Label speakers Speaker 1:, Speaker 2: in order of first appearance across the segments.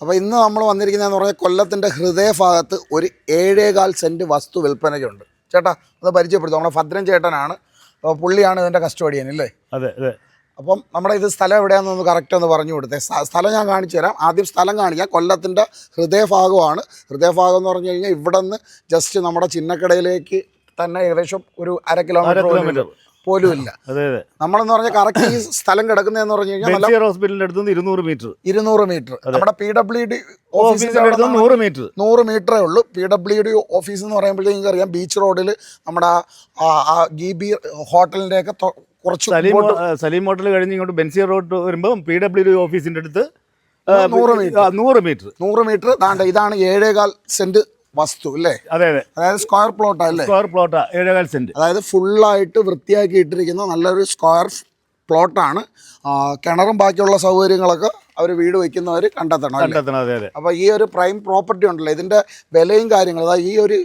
Speaker 1: അപ്പോൾ ഇന്ന് നമ്മൾ വന്നിരിക്കുന്നതെന്ന് പറഞ്ഞാൽ കൊല്ലത്തിന്റെ ഹൃദയഭാഗത്ത് ഒരു ഏഴേകാൽ സെന്റ് വസ്തു വിൽപ്പനയ്ക്കുണ്ട്. ചേട്ടാ ഒന്ന് പരിചയപ്പെടുത്തും. നമ്മുടെ ഭദ്രൻ ചേട്ടനാണ്. അപ്പോൾ പുള്ളിയാണ് ഇതിന്റെ കസ്റ്റോഡിയൻ അല്ലേ?
Speaker 2: അതെ അതെ.
Speaker 1: അപ്പം നമ്മുടെ ഇത് സ്ഥലം എവിടെയാണെന്നൊന്ന് കറക്റ്റ് ഒന്ന് പറഞ്ഞു കൊടുത്തേ. സ്ഥലം ഞാൻ കാണിച്ചു തരാം. ആദ്യം സ്ഥലം കാണിക്കാം. കൊല്ലത്തിന്റെ ഹൃദയഭാഗമാണ്. ഹൃദയഭാഗം എന്ന് പറഞ്ഞു കഴിഞ്ഞാൽ ഇവിടെ നിന്ന് ജസ്റ്റ് നമ്മുടെ ചിന്നക്കടയിലേക്ക് തന്നെ ഏകദേശം ഒരു അര കിലോമീറ്റർ പോലും. ഇല്ല
Speaker 2: അതെ അതെ.
Speaker 1: നമ്മളെന്ന് പറഞ്ഞാൽ കറക്റ്റ് ഈ സ്ഥലം കിടക്കുന്നതെന്ന് പറഞ്ഞു കഴിഞ്ഞാൽ
Speaker 2: ഹോസ്പിറ്റലിന്റെ അടുത്ത് നിന്ന് ഇരുന്നൂറ് മീറ്റർ.
Speaker 1: ഇരുന്നൂറ് മീറ്റർ. നമ്മുടെ പി ഡബ്ല്യു ഡി
Speaker 2: ഓഫീസിന്റെ നൂറ് മീറ്റർ.
Speaker 1: നൂറ് മീറ്ററേ ഉള്ളൂ. പി ഡബ്ല്യു ഡി ഓഫീസ് എന്ന് പറയുമ്പോഴത്തേക്കും അറിയാം ബീച്ച് റോഡിൽ നമ്മുടെ ആ- ഗി ബി ഹോട്ടലിന്റെ ഒക്കെ കുറച്ച്
Speaker 2: സലീം സലീം ഹോട്ടൽ കഴിഞ്ഞ് ഇങ്ങോട്ട് ബെൻസിയർ റോഡ് വരുമ്പോൾ പി ഡബ്ല്യു ഡി ഓഫീസിന്റെ അടുത്ത്
Speaker 1: നൂറ് മീറ്റർ.
Speaker 2: നൂറ് മീറ്റർ.
Speaker 1: നൂറ് മീറ്റർ. ദാണ്ട ഇതാണ് ഏഴേകാൽ സെന്റ് വസ്തു അല്ലേ?
Speaker 2: അതെ അതെ.
Speaker 1: അതായത് സ്ക്വയർ പ്ലോട്ടാ അല്ലേ?
Speaker 2: സ്ക്വയർ പ്ലോട്ടാ ഏഴേകാൽ സെന്റ്.
Speaker 1: അതായത് ഫുള്ളായിട്ട് വൃത്തിയാക്കി ഇട്ടിരിക്കുന്ന നല്ലൊരു സ്ക്വയർ പ്ലോട്ടാണ്. കിണറും ബാക്കിയുള്ള സൗകര്യങ്ങളൊക്കെ അവർ വീട് വയ്ക്കുന്നവർ കണ്ടെത്തണം
Speaker 2: കണ്ടെത്തണം അതെ അതെ.
Speaker 1: അപ്പോൾ ഈ ഒരു പ്രൈം പ്രോപ്പർട്ടി ഉണ്ടല്ലോ ഇതിന്റെ വിലയും കാര്യങ്ങളും അതായത് ഈ ഒരു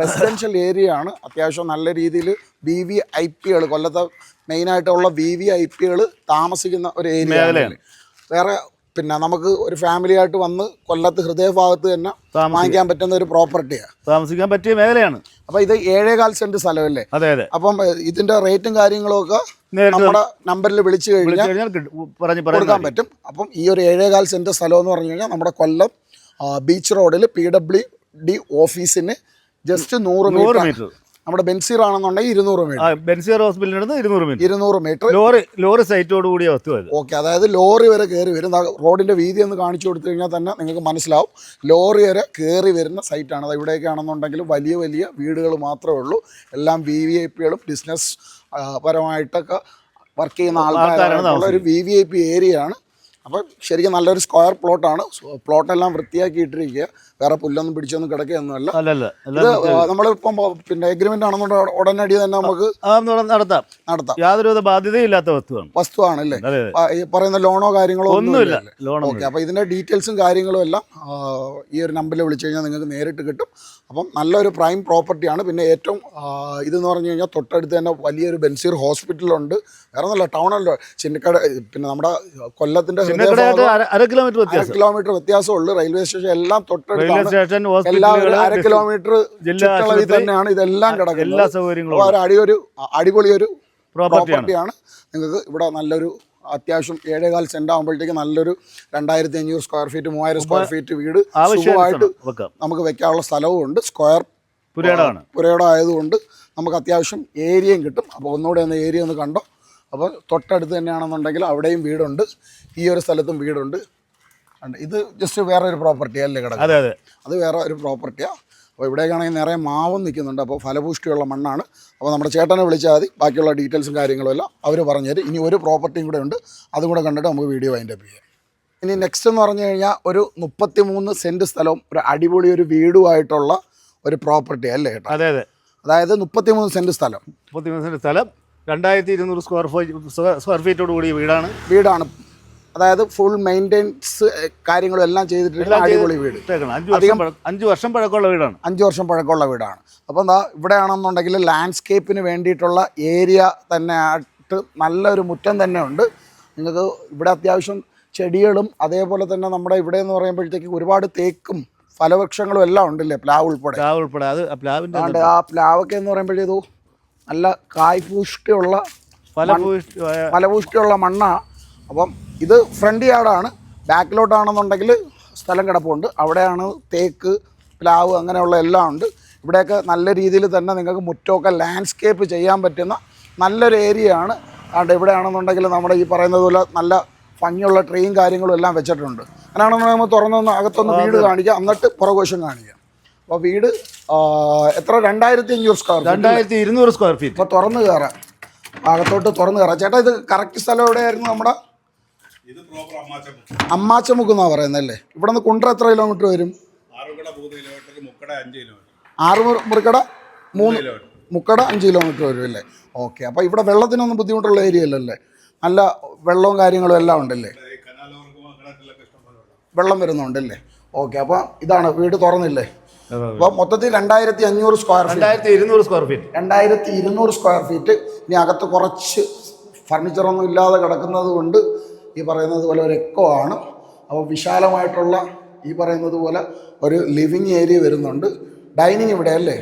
Speaker 1: റെസിഡൻഷ്യൽ ഏരിയ ആണ് അത്യാവശ്യം നല്ല രീതിയിൽ വി വി ഐ പികൾ കൊല്ലത്തെ മെയിനായിട്ടുള്ള വി വി ഐ പികൾ താമസിക്കുന്ന ഒരു ഏരിയ വേറെ പിന്നെ നമുക്ക് ഒരു ഫാമിലി ആയിട്ട് വന്ന് കൊല്ലത്ത് ഹൃദയഭാഗത്ത് തന്നെ വാങ്ങിക്കാൻ പറ്റുന്ന ഒരു പ്രോപ്പർട്ടിയാണ്
Speaker 2: താമസിക്കാൻ പറ്റിയ മേഖലയാണ്.
Speaker 1: അപ്പൊ ഇത് ഏഴേകാൽ സെന്റ് സ്ഥലമല്ലേ?
Speaker 2: അതെ അതെ.
Speaker 1: അപ്പം ഇതിന്റെ റേറ്റും കാര്യങ്ങളും ഒക്കെ നമ്മുടെ നമ്പറിൽ വിളിച്ചു കഴിഞ്ഞാൽ കൊടുക്കാൻ പറ്റും. അപ്പം ഈ ഒരു ഏഴേകാൽ സെന്റ് സ്ഥലം എന്ന് പറഞ്ഞു കഴിഞ്ഞാൽ നമ്മുടെ കൊല്ലം ബീച്ച് റോഡിൽ പി ഡബ്ല്യു ഡി ഓഫീസിന് ജസ്റ്റ് നൂറ് മീറ്റർ നമ്മുടെ ബെൻസീർ ആണെന്നുണ്ടെങ്കിൽ ഇരുന്നൂറ് മീറ്റർ
Speaker 2: ബെൻസീർ ഹോസ്പിറ്റലിന്റെ അടുത്ത് ഇരുന്നൂറ് മീറ്റർ
Speaker 1: ഇരുന്നൂറ് മീറ്റർ
Speaker 2: ലോറി ലോറി സൈറ്റോട് കൂടിയ വസ്തു അത്.
Speaker 1: ഓക്കെ അതായത് ലോറി വരെ കയറി വരും റോഡിന്റെ വീതി ഒന്ന് കാണിച്ചു കൊടുത്തു കഴിഞ്ഞാൽ തന്നെ നിങ്ങൾക്ക് മനസ്സിലാവും. ലോറി വരെ കയറി വരുന്ന സൈറ്റാണ് അത് ഇവിടെയൊക്കെ ആണെന്നുണ്ടെങ്കിൽ വലിയ വലിയ വീടുകൾ മാത്രമേ ഉള്ളൂ. എല്ലാം വി വി ഐ പികളും ബിസിനസ് പരമായിട്ടൊക്കെ വർക്ക് ചെയ്യുന്ന ആൾക്കാരാണ് ഒരു V V I P area ആണ് അപ്പം ശരിക്കും നല്ലൊരു സ്ക്വയർ പ്ലോട്ടാണ്. പ്ലോട്ടെല്ലാം വൃത്തിയാക്കി ഇട്ടിരിക്കുക വേറെ പുല്ലൊന്നും പിടിച്ചൊന്നും കിടക്കുകയൊന്നുമല്ല. ഇത് നമ്മളിപ്പം പിന്നെ എഗ്രിമെന്റ് ആണെന്നുണ്ടെങ്കിൽ ഉടനടി തന്നെ നമുക്ക്
Speaker 2: നടത്താം.
Speaker 1: നടത്താം.
Speaker 2: യാതൊരുവിധ ബാധ്യതയില്ലാത്ത വസ്തുവാണ്.
Speaker 1: വസ്തുവാണല്ലേ അല്ലേ? ഈ പറയുന്ന ലോണോ കാര്യങ്ങളോ
Speaker 2: ഒന്നുമില്ല.
Speaker 1: ഓക്കെ അപ്പോൾ ഇതിന്റെ ഡീറ്റെയിൽസും കാര്യങ്ങളും എല്ലാം ഈ ഒരു നമ്പറിൽ വിളിച്ചു കഴിഞ്ഞാൽ നിങ്ങൾക്ക് നേരിട്ട് കിട്ടും. അപ്പം നല്ലൊരു പ്രൈം പ്രോപ്പർട്ടിയാണ് പിന്നെ ഏറ്റവും ഇതെന്ന് പറഞ്ഞു കഴിഞ്ഞാൽ തൊട്ടടുത്ത് തന്നെ വലിയൊരു ബെൻസീർ ഹോസ്പിറ്റലുണ്ട്. വേറെ നല്ല ടൗണല്ലോ ചിന്നക്കട പിന്നെ നമ്മുടെ കൊല്ലത്തിന്റെ
Speaker 2: ചിന്നക്കടയായിട്ട് അര കിലോമീറ്റർ
Speaker 1: വ്യത്യാസമുള്ളൂ. റെയിൽവേ സ്റ്റേഷൻ എല്ലാം തൊട്ടടുത്ത്
Speaker 2: എല്ലാ
Speaker 1: എല്ലാവരും അര കിലോമീറ്റർ ചുറ്റളവിൽ തന്നെയാണ് ഇതെല്ലാം കിടക്കുന്നത്. അടിയൊരു അടിപൊളിയൊരു
Speaker 2: പ്രോപ്പർട്ടിയാണ്
Speaker 1: നിങ്ങൾക്ക് ഇവിടെ നല്ലൊരു അത്യാവശ്യം ഏഴേകാൽ സെന്റ് ആകുമ്പോഴത്തേക്ക് നല്ലൊരു രണ്ടായിരത്തി അഞ്ഞൂറ് സ്ക്വയർ ഫീറ്റ് മൂവായിരം സ്ക്വയർ ഫീറ്റ് വീട് സുഖമായിട്ട്
Speaker 2: ആവശ്യമായിട്ട്
Speaker 1: നമുക്ക് വെക്കാനുള്ള സ്ഥലവും ഉണ്ട്. സ്ക്വയർ
Speaker 2: പുരേടമാണ്
Speaker 1: പുരയുടെ ആയതുകൊണ്ട് നമുക്ക് അത്യാവശ്യം ഏരിയയും കിട്ടും. അപ്പോൾ ഒന്നുകൂടെ ഒന്ന് ഏരിയ ഒന്ന് കണ്ടോ? അപ്പോൾ തൊട്ടടുത്ത് തന്നെയാണെന്നുണ്ടെങ്കിൽ അവിടെയും വീടുണ്ട്. ഈ ഒരു സ്ഥലത്തും വീടുണ്ട്. ഇത് ജസ്റ്റ് വേറെ ഒരു പ്രോപ്പർട്ടിയല്ലേ കിടക്കുന്നത്?
Speaker 2: അത്
Speaker 1: വേറെ ഒരു പ്രോപ്പർട്ടിയാണ് അപ്പോൾ ഇവിടേക്കാണെങ്കിൽ നിറയെ മാവും നിൽക്കുന്നുണ്ട്. അപ്പോൾ ഫലപുഷ്ടിയുള്ള മണ്ണാണ്. അപ്പോൾ നമ്മുടെ ചേട്ടനെ വിളിച്ചാൽ മതി. ബാക്കിയുള്ള ഡീറ്റെയിൽസും കാര്യങ്ങളും എല്ലാം അവർ പറഞ്ഞുതരും ഇനി ഒരു പ്രോപ്പർട്ടിയും കൂടെ ഉണ്ട്. അതും കൂടെ കണ്ടിട്ട് നമുക്ക് വീഡിയോ അതിന്റെ ചെയ്യാം. ഇനി നെക്സ്റ്റ് എന്ന് പറഞ്ഞു കഴിഞ്ഞാൽ ഒരു മുപ്പത്തി മൂന്ന് സെന്റ് സ്ഥലവും ഒരു അടിപൊളി ഒരു വീടുമായിട്ടുള്ള ഒരു പ്രോപ്പർട്ടി അല്ലേ കേട്ടോ
Speaker 2: അതെ അതെ.
Speaker 1: അതായത് മുപ്പത്തി മൂന്ന് സെന്റ് സ്ഥലം.
Speaker 2: മുപ്പത്തിമൂന്ന് സെന്റ് സ്ഥലം. രണ്ടായിരത്തി ഇരുന്നൂറ് സ്ക്വയർ ഫീറ്റ് സ്ക്വയർ ഫീറ്റോട് കൂടിയ വീടാണ്.
Speaker 1: വീടാണ്. അതായത് ഫുൾ മെയിന്റെനൻസ് കാര്യങ്ങളും എല്ലാം ചെയ്തിട്ടുള്ള അടിപൊളി വീട്.
Speaker 2: അധികം അഞ്ച് വർഷം പഴ- പഴക്കമുള്ള വീടാണ്.
Speaker 1: അഞ്ച് വർഷം പഴക്കമുള്ള വീടാണ്. അപ്പോൾ എന്താ ഇവിടെയാണെന്നുണ്ടെങ്കിൽ ലാൻഡ്സ്കേപ്പിന് വേണ്ടിയിട്ടുള്ള ഏരിയ തന്നെ ആയിട്ട് നല്ലൊരു മുറ്റം തന്നെ ഉണ്ട്. നിങ്ങൾക്ക് ഇവിടെ അത്യാവശ്യം ചെടികളും അതേപോലെ തന്നെ നമ്മുടെ ഇവിടെ എന്ന് പറയുമ്പോഴത്തേക്ക് ഒരുപാട് തേക്കും ഫലവൃക്ഷങ്ങളും എല്ലാം ഉണ്ടല്ലേ പ്ലാവ് ഉൾപ്പെടെ?
Speaker 2: പ്ലാവ് ഉൾപ്പെടെ. അത് പ്ലാവിന്റെ
Speaker 1: ആ പ്ലാവൊക്കെ എന്ന് പറയുമ്പോഴേതു നല്ല കായ്പൂഷ്ടിയുള്ള
Speaker 2: ഫലപൂഷ്ടി
Speaker 1: ഫലപൂഷ്ടിയുള്ള മണ്ണാണ് അപ്പം ഇത് ഫ്രണ്ട് യാർഡാണ് ബാക്കിലോട്ടാണെന്നുണ്ടെങ്കിൽ സ്ഥലം കിടപ്പുണ്ട്. അവിടെയാണ് തേക്ക് പ്ലാവ് അങ്ങനെയുള്ള എല്ലാം ഉണ്ട്. ഇവിടെയൊക്കെ നല്ല രീതിയിൽ തന്നെ നിങ്ങൾക്ക് മുറ്റമൊക്കെ ലാൻഡ്സ്കേപ്പ് ചെയ്യാൻ പറ്റുന്ന നല്ലൊരു ഏരിയ ആണ്. അതുകൊണ്ട് ഇവിടെ ആണെന്നുണ്ടെങ്കിൽ നമ്മുടെ ഈ പറയുന്നത് പോലെ നല്ല ഭംഗിയുള്ള ട്രെയിൻ കാര്യങ്ങളും എല്ലാം വെച്ചിട്ടുണ്ട്. അങ്ങനെയാണെന്നുണ്ടെങ്കിൽ നമ്മൾ തുറന്നൊന്ന് അകത്തൊന്ന് വീട് കാണിക്കാം. എന്നിട്ട് പുറകോശം കാണിക്കാം. അപ്പോൾ വീട് എത്ര? രണ്ടായിരത്തി അഞ്ഞൂറ് സ്ക്വയർ
Speaker 2: രണ്ടായിരത്തി ഇരുന്നൂറ് സ്ക്വയർ ഫീറ്റ്
Speaker 1: അപ്പോൾ തുറന്ന് കയറാം. അകത്തോട്ട് തുറന്ന് കയറാം. ചേട്ടാ ഇത് കറക്റ്റ് സ്ഥലം എവിടെയായിരുന്നു നമ്മുടെ അമ്മാച്ചമുക്ക് പറയുന്നല്ലേ പറയുന്നത് അല്ലേ? ഇവിടെ നിന്ന് കുണ്ട്ര എത്ര കിലോമീറ്റർ വരും? ആറ് മുറി- മുറിക്കട മൂന്ന് മുക്കട അഞ്ച് കിലോമീറ്റർ വരും അല്ലേ? ഓക്കെ അപ്പോൾ ഇവിടെ വെള്ളത്തിനൊന്നും ബുദ്ധിമുട്ടുള്ള ഏരിയ അല്ലല്ലേ നല്ല വെള്ളവും കാര്യങ്ങളും എല്ലാം ഉണ്ടല്ലേ?
Speaker 3: വെള്ളം
Speaker 1: വരുന്നുണ്ടല്ലേ ഓക്കെ അപ്പോൾ ഇതാണ് വീട് തുറന്നില്ലേ? അപ്പോൾ മൊത്തത്തിൽ രണ്ടായിരത്തി അഞ്ഞൂറ് സ്ക്വയർ ഫീറ്റ്
Speaker 2: രണ്ടായിരത്തി ഇരുന്നൂറ് സ്ക്വയർ ഫീറ്റ്
Speaker 1: രണ്ടായിരത്തി ഇരുന്നൂറ് സ്ക്വയർ ഫീറ്റ് ഇനി അകത്ത് കുറച്ച് ഫർണിച്ചറൊന്നും ഇല്ലാതെ കിടക്കുന്നത് കൊണ്ട് ഈ പറയുന്നത് പോലെ ഒരു എക്കോ ആണ്. അപ്പോൾ വിശാലമായിട്ടുള്ള ഈ പറയുന്നത് പോലെ ഒരു ലിവിങ് ഏരിയ വരുന്നുണ്ട്. ഡൈനിങ് ഇവിടെ അല്ലേ?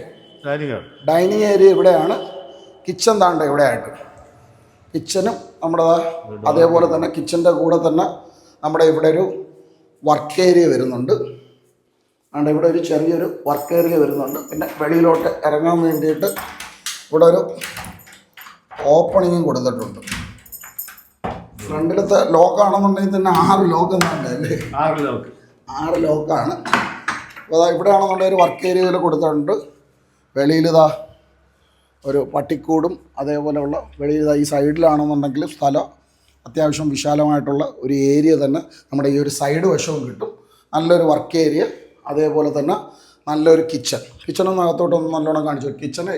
Speaker 1: ഡൈനിങ് ഏരിയ ഇവിടെയാണ്. കിച്ചൺ താണ്ട ഇവിടെ ആയിട്ട്. കിച്ചനും നമ്മുടെ അതേപോലെ തന്നെ കിച്ചന്റെ കൂടെ തന്നെ നമ്മുടെ ഇവിടെ ഒരു വർക്ക് ഏരിയ വരുന്നുണ്ട്. അതുകൊണ്ട് ഇവിടെ ഒരു ചെറിയൊരു വർക്ക് ഏരിയ വരുന്നുണ്ട്. പിന്നെ വെളിയിലോട്ട് ഇറങ്ങാൻ വേണ്ടിയിട്ട് ഇവിടെ ഒരു ഓപ്പണിങ്ങും കൊടുത്തിട്ടുണ്ട്. ഫ്രണ്ടിലത്തെ ലോക്കാണെന്നുണ്ടെങ്കിൽ തന്നെ ആറ് ലോക്ക് എന്നുണ്ട് അല്ലേ?
Speaker 2: ആറ് ലോക്ക്.
Speaker 1: ആറ് ലോക്കാണ്. അപ്പോൾ അതാ ഇവിടെ ആണെന്നുണ്ടെങ്കിൽ ഒരു വർക്ക് ഏരിയയിൽ കൊടുത്തിട്ടുണ്ട്. വെളിയിൽ ഇതാ ഒരു പട്ടിക്കൂടും അതേപോലെയുള്ള വെളിയിൽ ഇതാ ഈ സൈഡിലാണെന്നുണ്ടെങ്കിൽ സ്ഥലം അത്യാവശ്യം വിശാലമായിട്ടുള്ള ഒരു ഏരിയ തന്നെ നമ്മുടെ ഈ ഒരു സൈഡ് വശവും കിട്ടും. നല്ലൊരു വർക്ക് ഏരിയ അതേപോലെ തന്നെ നല്ലൊരു കിച്ചൺ. കിച്ചണൊന്നും അകത്തോട്ടൊന്നും നല്ലോണം കാണിച്ചു. കിച്ചണ്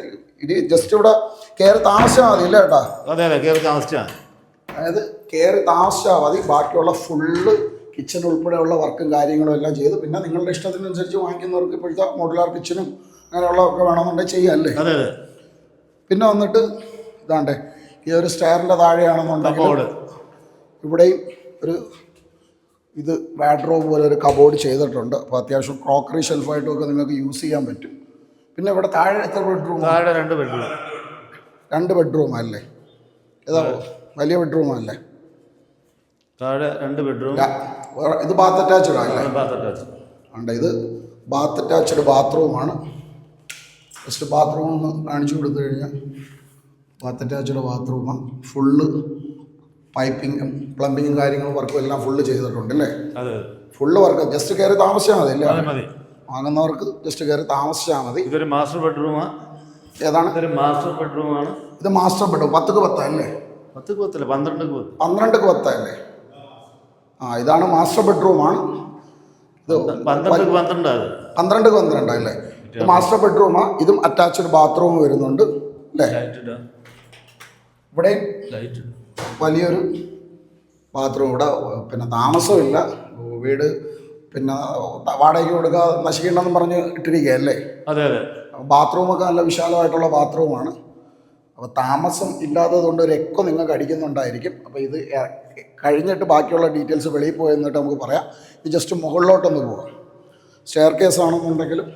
Speaker 1: ഇത് ജസ്റ്റ് ഇവിടെ കയറി താമസിച്ചാൽ മതി ഇല്ല കേട്ടാ
Speaker 2: അതെ അതെ കയറി താമസിച്ചാൽ
Speaker 1: അതായത് കയറി താമസിച്ചാൽ മതി ബാക്കിയുള്ള ഫുള്ള് കിച്ചൺ ഉൾപ്പെടെയുള്ള വർക്കും കാര്യങ്ങളും എല്ലാം ചെയ്ത്. പിന്നെ നിങ്ങളുടെ ഇഷ്ടത്തിനനുസരിച്ച് വാങ്ങിക്കുന്നവർക്ക് ഇപ്പോഴത്തെ മോഡുലാർ കിച്ചനും അങ്ങനെയുള്ളതൊക്കെ വേണമെന്നുണ്ടെങ്കിൽ ചെയ്യാമല്ലേ
Speaker 2: അതെ അതെ.
Speaker 1: പിന്നെ വന്നിട്ട് ഇതാണ്ടേ ഈ ഒരു സ്റ്റയറിന്റെ താഴെയാണെന്നുണ്ടെങ്കിൽ ഇവിടെയും ഒരു ഇത് വാഡ്രോബ് പോലെ ഒരു കബോർഡ് ചെയ്തിട്ടുണ്ട്. അപ്പോൾ അത്യാവശ്യം ക്രോക്കറി ഷെൽഫായിട്ടൊക്കെ നിങ്ങൾക്ക് യൂസ് ചെയ്യാൻ പറ്റും. പിന്നെ ഇവിടെ താഴെ എത്ര ബെഡ്റൂം
Speaker 2: താഴെ രണ്ട് ബെഡ്റൂം
Speaker 1: രണ്ട് ബെഡ്റൂം അല്ലേ? ഏതാ വലിയ ബെഡ്റൂം അല്ലേ?
Speaker 2: താഴെ രണ്ട് ബെഡ്റൂം
Speaker 1: ഇത് ബാത്ത് അറ്റാച്ച്ഡ് അല്ലേ?
Speaker 2: ബാത്ത്
Speaker 1: ഉണ്ട് ഇത് ബാത്ത് അറ്റാച്ച്ഡ് ബാത്റൂമാണ് ജസ്റ്റ് ബാത്റൂം ഒന്ന് കാണിച്ചു കൊടുത്തു കഴിഞ്ഞാൽ ബാത്ത് അറ്റാച്ച്ഡ് ബാത്റൂമാണ് ഫുള്ള് പൈപ്പിങ്ങും പ്ലംബിങ്ങും കാര്യങ്ങളും വർക്കും എല്ലാം ഫുള്ള് ചെയ്തിട്ടുണ്ട് അല്ലേ?
Speaker 2: അതെ.
Speaker 1: ഫുള്ള് വർക്ക് ജസ്റ്റ് കയറി താമസിച്ചാൽ മതി അല്ലേ?
Speaker 2: മതി.
Speaker 1: വാങ്ങുന്നവർക്ക് ജസ്റ്റ് കയറി താമസിച്ചാൽ മതി.
Speaker 2: ഇതൊരു മാസ്റ്റർ ബെഡ്റൂമാണ്
Speaker 1: ഏതാണ്?
Speaker 2: ഇതൊരു മാസ്റ്റർ ബെഡ്റൂമാണ്
Speaker 1: ഇത് മാസ്റ്റർ ബെഡ്റൂം പത്തുക്ക് പത്താ അല്ലേ?
Speaker 2: പത്തുക്ക് പത്തല്ലേ പന്ത്രണ്ടുക്ക് പത്ത്.
Speaker 1: പന്ത്രണ്ടുക്ക് പത്താ അല്ലേ? ആ ഇതാണ് മാസ്റ്റർ ബെഡ്റൂമാണ് ഇത്
Speaker 2: പന്ത്രണ്ട് പന്ത്രണ്ട് അത്.
Speaker 1: പന്ത്രണ്ട് പന്ത്രണ്ട് അല്ലേ? ഇത് മാസ്റ്റർ ബെഡ്റൂമാ ഇതും അറ്റാച്ച്ഡ് ബാത്റൂം വരുന്നുണ്ട്. അല്ലേ?
Speaker 2: ഇവിടെ
Speaker 1: വലിയൊരു ബാത്റൂം ഇവിടെ പിന്നെ താമസമില്ല വീട് പിന്നെ വാടകയ്ക്ക് കൊടുക്കുക നശിക്കണ്ടെന്ന് പറഞ്ഞ് ഇട്ടിരിക്കുക അല്ലേ?
Speaker 2: അതെ അതെ.
Speaker 1: ബാത്റൂമൊക്കെ നല്ല വിശാലമായിട്ടുള്ള ബാത്റൂമാണ് അപ്പോൾ താമസം ഇല്ലാത്തത് കൊണ്ട് ഒരു എക്കോ നിങ്ങൾക്ക് അടിക്കുന്നുണ്ടായിരിക്കും. അപ്പോൾ ഇത് കഴിഞ്ഞിട്ട് ബാക്കിയുള്ള ഡീറ്റെയിൽസ് വെളിയിൽ പോയി എന്നിട്ട് നമുക്ക് പറയാം. ഇത് ജസ്റ്റ് മുകളിലോട്ടൊന്ന് പോകാം സ്റ്റെയർ കേസ് ആണെന്നുണ്ടെങ്കിലും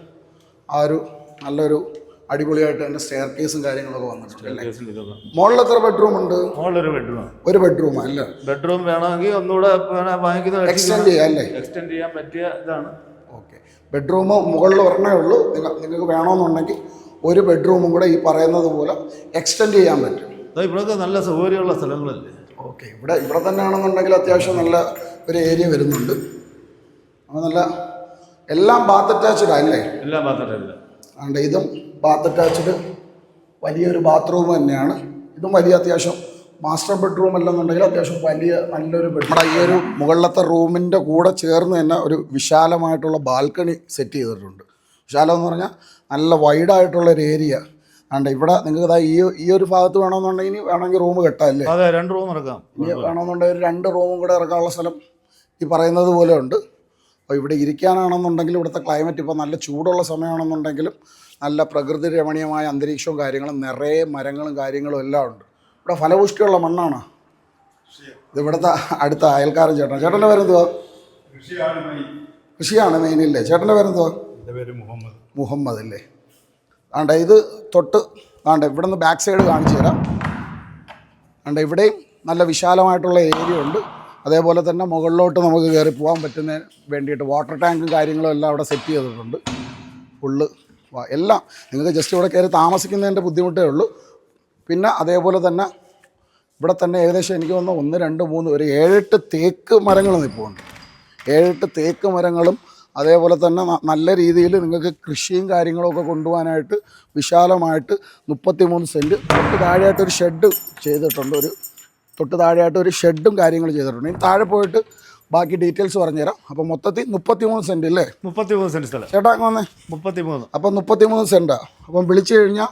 Speaker 1: ആ ഒരു നല്ലൊരു അടിപൊളിയായിട്ട് തന്നെ സ്റ്റെയർ കേസും കാര്യങ്ങളൊക്കെ വന്നിട്ടുണ്ട് മുകളിൽ എത്ര ബെഡ്റൂം ഉണ്ട്?
Speaker 2: മുകളിലൊരു ബെഡ്റൂം
Speaker 1: ഒരു ബെഡ്റൂം അല്ല?
Speaker 2: ബെഡ്റൂം വേണമെങ്കിൽ ഒന്നുകൂടെ വാങ്ങിക്കുന്ന
Speaker 1: എക്സ്റ്റെൻഡ് ചെയ്യാം അല്ലേ?
Speaker 2: എക്സ്റ്റെൻഡ് ചെയ്യാൻ പറ്റിയ ഇതാണ്.
Speaker 1: ഓക്കെ ബെഡ്റൂം മുകളിൽ ഒരെണ്ണേ ഉള്ളൂ. നിങ്ങൾ നിങ്ങൾക്ക് വേണമെന്നുണ്ടെങ്കിൽ ഒരു ബെഡ്റൂമും കൂടെ ഈ പറയുന്നത് പോലെ എക്സ്റ്റെൻഡ് ചെയ്യാൻ പറ്റും.
Speaker 2: ഇവിടെ ഇവിടെയൊക്കെ നല്ല സൗകര്യമുള്ള സ്ഥലങ്ങളല്ലേ?
Speaker 1: ഓക്കെ ഇവിടെ ഇവിടെ തന്നെ ആണെന്നുണ്ടെങ്കിൽ അത്യാവശ്യം നല്ല ഒരു ഏരിയ വരുന്നുണ്ട്. അപ്പോൾ നല്ല എല്ലാം ബാത്ത് അറ്റാച്ച്ഡാ അല്ലേ?
Speaker 2: എല്ലാം ബാത്ത് അറ്റാച്ചഡ്
Speaker 1: അതുകൊണ്ട് ഇതും ബാത്ത് അറ്റാച്ച്ഡ് വലിയൊരു ബാത്റൂം തന്നെയാണ്. ഇതും വലിയ അത്യാവശ്യം മാസ്റ്റർ ബെഡ്റൂം അല്ലെന്നുണ്ടെങ്കിൽ അത്യാവശ്യം വലിയ നല്ലൊരു ബെഡ് നമ്മുടെ ഈ ഒരു മുകളിലത്തെ റൂമിന്റെ കൂടെ ചേർന്ന് തന്നെ ഒരു വിശാലമായിട്ടുള്ള ബാൽക്കണി സെറ്റ് ചെയ്തിട്ടുണ്ട്. വിശാലം എന്ന് പറഞ്ഞാൽ നല്ല വൈഡായിട്ടുള്ളൊരു ഏരിയ അതുകൊണ്ട് ഇവിടെ നിങ്ങൾക്ക് ഇതാ ഈ ഈ ഒരു ഭാഗത്ത് വേണമെന്നുണ്ടെങ്കിൽ ഇനി വേണമെങ്കിൽ റൂം കെട്ടാം അല്ലേ?
Speaker 2: അതെ രണ്ട് റൂം ഇറക്കാം.
Speaker 1: ഇനി വേണമെന്നുണ്ടെങ്കിൽ ഒരു രണ്ട് റൂമും കൂടെ ഇറക്കാനുള്ള സ്ഥലം ഈ പറയുന്നത് പോലെ ഉണ്ട്. അപ്പോൾ ഇവിടെ ഇരിക്കാനാണെന്നുണ്ടെങ്കിൽ ഇവിടുത്തെ ക്ലൈമറ്റ് ഇപ്പോൾ നല്ല ചൂടുള്ള സമയമാണെന്നുണ്ടെങ്കിലും നല്ല പ്രകൃതി രമണീയമായ അന്തരീക്ഷവും കാര്യങ്ങളും നിറയെ മരങ്ങളും കാര്യങ്ങളും എല്ലാം ഉണ്ട്. ഇവിടെ ഫലപുഷ്ടിയുള്ള മണ്ണാണ്. ഇത് ഇവിടുത്തെ അടുത്ത അയൽക്കാരൻ ചേട്ടൻ. ചേട്ടന്റെ പേരെന്തുവാ?
Speaker 3: കൃഷിയാണ് മെയിൻ
Speaker 1: മെയിനില്ലേ ചേട്ടന്റെ പേരെന്തുവാ?
Speaker 3: മുഹമ്മദ്.
Speaker 1: മുഹമ്മദ് അല്ലേ? ആണ്ട ഇത് തൊട്ട് ആണ്ട ഇവിടെ നിന്ന് ബാക്ക് സൈഡ് കാണിച്ചു തരാം. ആണ്ട ഇവിടെയും നല്ല വിശാലമായിട്ടുള്ള ഏരിയ ഉണ്ട്. അതേപോലെ തന്നെ മുകളിലോട്ട് നമുക്ക് കയറി പോകാൻ പറ്റുന്ന വേണ്ടിയിട്ട് വാട്ടർ ടാങ്കും കാര്യങ്ങളും എല്ലാം അവിടെ സെറ്റ് ചെയ്തിട്ടുണ്ട്. ഫുള്ള് എല്ലാം. നിങ്ങൾക്ക് ജസ്റ്റ് ഇവിടെ കയറി താമസിക്കുന്നതിന്റെ ബുദ്ധിമുട്ടേ ഉള്ളൂ. പിന്നെ അതേപോലെ തന്നെ ഇവിടെ തന്നെ ഏകദേശം എനിക്ക് തോന്നുന്നു ഒന്ന് രണ്ട് മൂന്ന് ഒരു ഏഴെട്ട് തേക്ക് മരങ്ങൾ നിൽപ്പുണ്ട്. ഏഴെട്ട് തേക്ക് മരങ്ങളും അതേപോലെ തന്നെ നല്ല രീതിയിൽ നിങ്ങൾക്ക് കൃഷിയും കാര്യങ്ങളൊക്കെ കൊണ്ടുപോകാനായിട്ട് വിശാലമായിട്ട് മുപ്പത്തി മൂന്ന് സെന്റ് തൊട്ട് താഴെയായിട്ട് ഒരു ഷെഡ് ചെയ്തിട്ടുണ്ട്. ഒരു തൊട്ട് താഴെയായിട്ട് ഒരു ഷെഡും കാര്യങ്ങൾ ചെയ്തിട്ടുണ്ട്. ഇനി താഴെ പോയിട്ട് ബാക്കി ഡീറ്റെയിൽസ് പറഞ്ഞുതരാം. അപ്പോൾ മൊത്തത്തിൽ മുപ്പത്തി മൂന്ന് സെന്റ് അല്ലേ
Speaker 2: മുപ്പത്തി മൂന്ന് സെന്റ് സ്ഥലം.
Speaker 1: ചേട്ടാ വന്നേ.
Speaker 2: മുപ്പത്തി മൂന്ന്
Speaker 1: അപ്പം മുപ്പത്തി മൂന്ന് സെന്റാണ് അപ്പം വിളിച്ചു കഴിഞ്ഞാൽ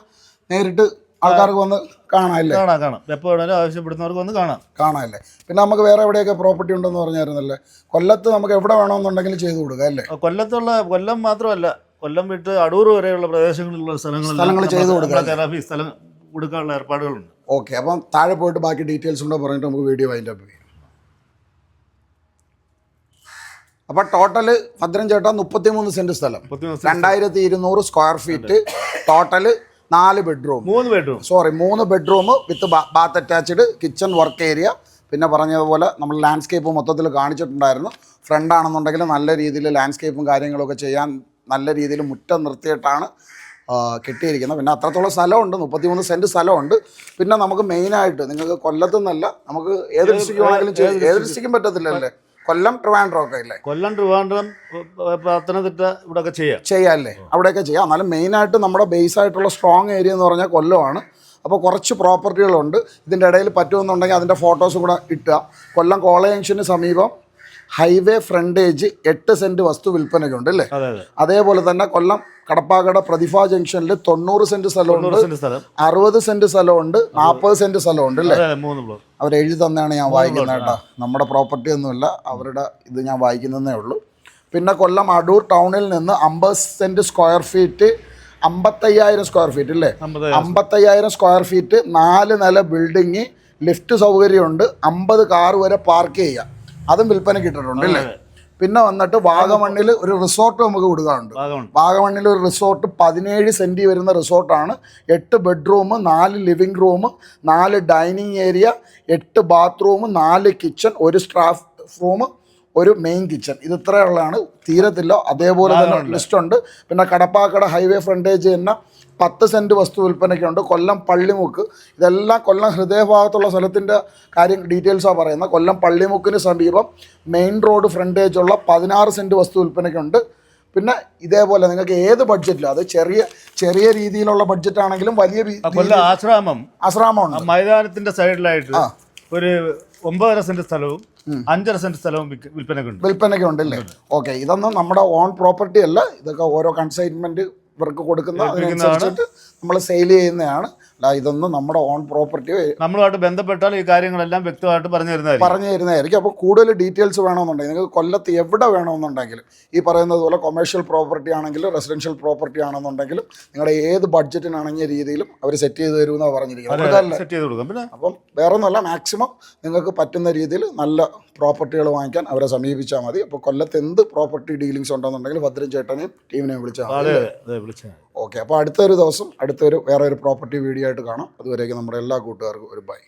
Speaker 1: നേരിട്ട് ആൾക്കാർക്ക് വന്ന് കാണാമല്ലേ
Speaker 2: കാണാം കാണാം. എപ്പോൾ വേണമെങ്കിലും ആവശ്യപ്പെടുന്നവർക്ക് വന്ന് കാണാം.
Speaker 1: കാണാമല്ലേ പിന്നെ നമുക്ക് വേറെ എവിടെയൊക്കെ പ്രോപ്പർട്ടി ഉണ്ടെന്ന് പറഞ്ഞായിരുന്നല്ലേ? കൊല്ലത്ത് നമുക്ക് എവിടെ വേണമെന്നുണ്ടെങ്കിലും ചെയ്തു കൊടുക്കുക അല്ലേ?
Speaker 2: കൊല്ലത്തുള്ള കൊല്ലം മാത്രമല്ല കൊല്ലം വിട്ട് അടൂർ വരെയുള്ള പ്രദേശങ്ങളിലുള്ള
Speaker 1: സ്ഥലങ്ങൾ ചെയ്ത് കൊടുക്കാം.
Speaker 2: തെറാപ്പി സ്ഥലം കൊടുക്കാനുള്ള ഏർപ്പാടുകളുണ്ട്.
Speaker 1: ഓക്കെ അപ്പം താഴെ പോയിട്ട് ബാക്കി ഡീറ്റെയിൽസ് ഉണ്ടോ പറഞ്ഞിട്ട് നമുക്ക് വീഡിയോ അതിന്റെ ചെയ്യാം. അപ്പോൾ ടോട്ടൽ ഭദ്രം ചേട്ടാ മുപ്പത്തിമൂന്ന് സെന്റ് സ്ഥലം. രണ്ടായിരത്തി ഇരുന്നൂറ് സ്ക്വയർ ഫീറ്റ് ടോട്ടൽ നാല് ബെഡ്റൂം
Speaker 2: മൂന്ന് ബെഡ്റൂം
Speaker 1: സോറി മൂന്ന് bedroom with bath attached kitchen work area പിന്നെ പറഞ്ഞതുപോലെ നമ്മൾ ലാൻഡ്സ്കേപ്പ് മൊത്തത്തിൽ കാണിച്ചിട്ടുണ്ടായിരുന്നു. ഫ്രണ്ട് ആണെന്നുണ്ടെങ്കിൽ നല്ല രീതിയിൽ ലാൻഡ്സ്കേപ്പും കാര്യങ്ങളൊക്കെ ചെയ്യാൻ നല്ല രീതിയിൽ മുറ്റം നിർത്തിയിട്ടാണ് കിട്ടിയിരിക്കുന്നത്. പിന്നെ അത്രത്തോളം സ്ഥലമുണ്ട് മുപ്പത്തിമൂന്ന് സെന്റ് സ്ഥലമുണ്ട്. പിന്നെ നമുക്ക് മെയിനായിട്ട് നിങ്ങൾക്ക് കൊല്ലത്തു നിന്നല്ല നമുക്ക് ഏത് ഡിസ്ട്രിക്റ്റ് വേണമെങ്കിലും ഏത് ഡിസ്ട്രിക്റ്റും പറ്റത്തില്ലല്ലേ? കൊല്ലം ട്രിവാൻഡ്രം ഒക്കെ ഇല്ലേ?
Speaker 2: കൊല്ലം ട്രിവാൻഡ്രം പത്തനംതിട്ട ഇവിടെ ഒക്കെ ചെയ്യാം
Speaker 1: ചെയ്യാമല്ലേ അവിടെയൊക്കെ ചെയ്യാം. എന്നാലും മെയിനായിട്ട് നമ്മുടെ ബേസ് ആയിട്ടുള്ള സ്ട്രോങ് ഏരിയ എന്ന് പറഞ്ഞാൽ കൊല്ലമാണ്. അപ്പോൾ കുറച്ച് പ്രോപ്പർട്ടികളുണ്ട് ഇതിന്റെ ഇടയിൽ പറ്റുമെന്നുണ്ടെങ്കിൽ അതിന്റെ ഫോട്ടോസ് കൂടെ ഇട്ടുക. കൊല്ലം കോളേജ് ജംഗ്ഷന് സമീപം ഹൈവേ ഫ്രണ്ടേജ് എട്ട് സെന്റ് വസ്തു വിൽപ്പനയ്ക്കുണ്ട് അല്ലേ?
Speaker 2: അതെ അതെ.
Speaker 1: അതേപോലെ തന്നെ കൊല്ലം കടപ്പാക്കട പ്രതിഭ ജംഗ്ഷനിൽ തൊണ്ണൂറ്
Speaker 2: സെന്റ് സ്ഥലമുണ്ട്.
Speaker 1: അറുപത് സെന്റ് സ്ഥലമുണ്ട് നാൽപ്പത് സെന്റ് സ്ഥലമുണ്ട് അല്ലേ? അവർ എഴുതി തന്നെയാണ് ഞാൻ വായിക്കുന്നത് കേട്ടോ. നമ്മുടെ പ്രോപ്പർട്ടി ഒന്നുമില്ല അവരുടെ ഇത് ഞാൻ വായിക്കുന്നതേ ഉള്ളൂ. പിന്നെ കൊല്ലം അടൂർ ടൗണിൽ നിന്ന് അമ്പത് സെന്റ് സ്ക്വയർ ഫീറ്റ് അമ്പത്തയ്യായിരം സ്ക്വയർ ഫീറ്റ് അല്ലേ?
Speaker 2: അമ്പത്
Speaker 1: അമ്പത്തയ്യായിരം സ്ക്വയർ ഫീറ്റ് നാല് നില ബിൽഡിങ് ലിഫ്റ്റ് സൗകര്യമുണ്ട് അമ്പത് കാർ വരെ പാർക്ക് ചെയ്യാം. അതും വിൽപ്പനയ്ക്ക് ഇട്ടിട്ടുണ്ട് അല്ലേ? പിന്നെ വന്നിട്ട് വാഗമണ്ണിൽ ഒരു റിസോർട്ട് നമുക്ക് കൊടുക്കാറുണ്ട് വാഗമണ്ണിൽ ഒരു റിസോർട്ട് പതിനേഴ് സെന്റി വരുന്ന റിസോർട്ടാണ് എട്ട് ബെഡ്റൂം നാല് ലിവിങ് റൂം നാല് ഡൈനിങ് ഏരിയ എട്ട് ബാത്റൂം നാല് കിച്ചൺ ഒരു സ്റ്റാഫ് റൂം ഒരു മെയിൻ കിച്ചൺ ഇത് ഇത്രയുള്ളതാണ്. തീരത്തില്ല. അതേപോലെ തന്നെ ലിസ്റ്റ് ഉണ്ട്. പിന്നെ കടപ്പാക്കട ഹൈവേ ഫ്രണ്ടേജ് തന്നെ. പത്ത് സെന്റ് വസ്തു വിൽപ്പനയ്ക്കുണ്ട്. കൊല്ലം പള്ളിമുക്ക്. ഇതെല്ലാം കൊല്ലം ഹൃദയഭാഗത്തുള്ള സ്ഥലത്തിന്റെ കാര്യം ഡീറ്റെയിൽസാണ് പറയുന്നത്. കൊല്ലം പള്ളിമുക്കിന് സമീപം മെയിൻ റോഡ് ഫ്രണ്ടേജുള്ള പതിനാറ് സെന്റ് വസ്തു വിൽപ്പനയ്ക്കുണ്ട്. പിന്നെ ഇതേപോലെ നിങ്ങൾക്ക് ഏത് ബഡ്ജറ്റിലും അത് ചെറിയ ചെറിയ രീതിയിലുള്ള ബഡ്ജറ്റ് ആണെങ്കിലും വലിയ
Speaker 2: കൊല്ലം ആശ്രാമം.
Speaker 1: ആശ്രാമമുണ്ട്.
Speaker 2: ആ മൈതാനത്തിന്റെ സൈഡിലായിട്ട് ഒരു ഒമ്പതര സെന്റ് സ്ഥലവും അഞ്ചര സെന്റ് സ്ഥലവും വിൽപ്പനയ്ക്കുണ്ട്. വിൽപ്പനക്കുണ്ട്
Speaker 1: വിൽപ്പനയ്ക്ക് ഉണ്ടല്ലേ ഓക്കെ. ഇതൊന്നും നമ്മുടെ ഓൺ പ്രോപ്പർട്ടി അല്ല. ഇതൊക്കെ ഓരോ കൺസൈൻമെന്റ് ഇവർക്ക് കൊടുക്കുന്ന അതിനനുസരിച്ചിട്ട് നമ്മൾ സെയിൽ ചെയ്യുന്നതാണ്. അല്ല ഇതൊന്നും നമ്മുടെ ഓൺ പ്രോപ്പർട്ടി
Speaker 2: നമ്മളുമായിട്ട് ബന്ധപ്പെട്ടാൽ ഈ കാര്യങ്ങളെല്ലാം വ്യക്തമായിട്ട് പറഞ്ഞു തരുന്നതായിരിക്കും.
Speaker 1: പറഞ്ഞു തരുന്നതായിരിക്കും. അപ്പോൾ കൂടുതൽ ഡീറ്റെയിൽസ് വേണമെന്നുണ്ടെങ്കിൽ നിങ്ങൾക്ക് കൊല്ലത്ത് എവിടെ വേണമെന്നുണ്ടെങ്കിലും ഈ പറയുന്നത് പോലെ കൊമേഴ്ഷ്യൽ പ്രോപ്പർട്ടി ആണെങ്കിലും റെസിഡൻഷ്യൽ പ്രോപ്പർട്ടി ആണെന്നുണ്ടെങ്കിലും നിങ്ങളുടെ ഏത് ബഡ്ജറ്റിനാണെങ്കിൽ രീതിയിലും അവർ സെറ്റ് ചെയ്ത് തരുമെന്നാണ് പറഞ്ഞിരിക്കുന്നത്.
Speaker 2: സെറ്റ് ചെയ്ത് കൊടുക്കാം. പിന്നെ
Speaker 1: അപ്പം വേറെ ഒന്നുമല്ല മാക്സിമം നിങ്ങൾക്ക് പറ്റുന്ന രീതിയിൽ നല്ല പ്രോപ്പർട്ടികൾ വാങ്ങിക്കാൻ അവരെ സമീപിച്ചാൽ മതി. അപ്പോൾ കൊല്ലത്ത് എന്ത് പ്രോപ്പർട്ടി ഡീലിങ്സ് ഉണ്ടെന്നുണ്ടെങ്കിൽ ഭദ്രം ചേട്ടനെയും ടീമിനെയും വിളിച്ചാൽ മതി. ഓക്കെ അപ്പോൾ അടുത്തൊരു ദിവസം അടുത്തൊരു വേറെ ഒരു പ്രോപ്പർട്ടി വീഡിയോ ആയിട്ട് കാണാം. അതുവരേക്കും നമ്മുടെ എല്ലാ കൂട്ടുകാർക്കും ഒരു ബൈ